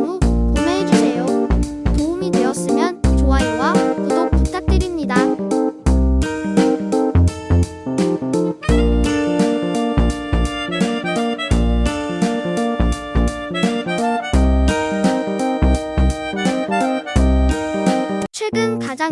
후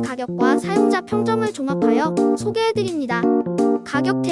가격과 사용자 평점을 종합하여 소개해드립니다. 가격 대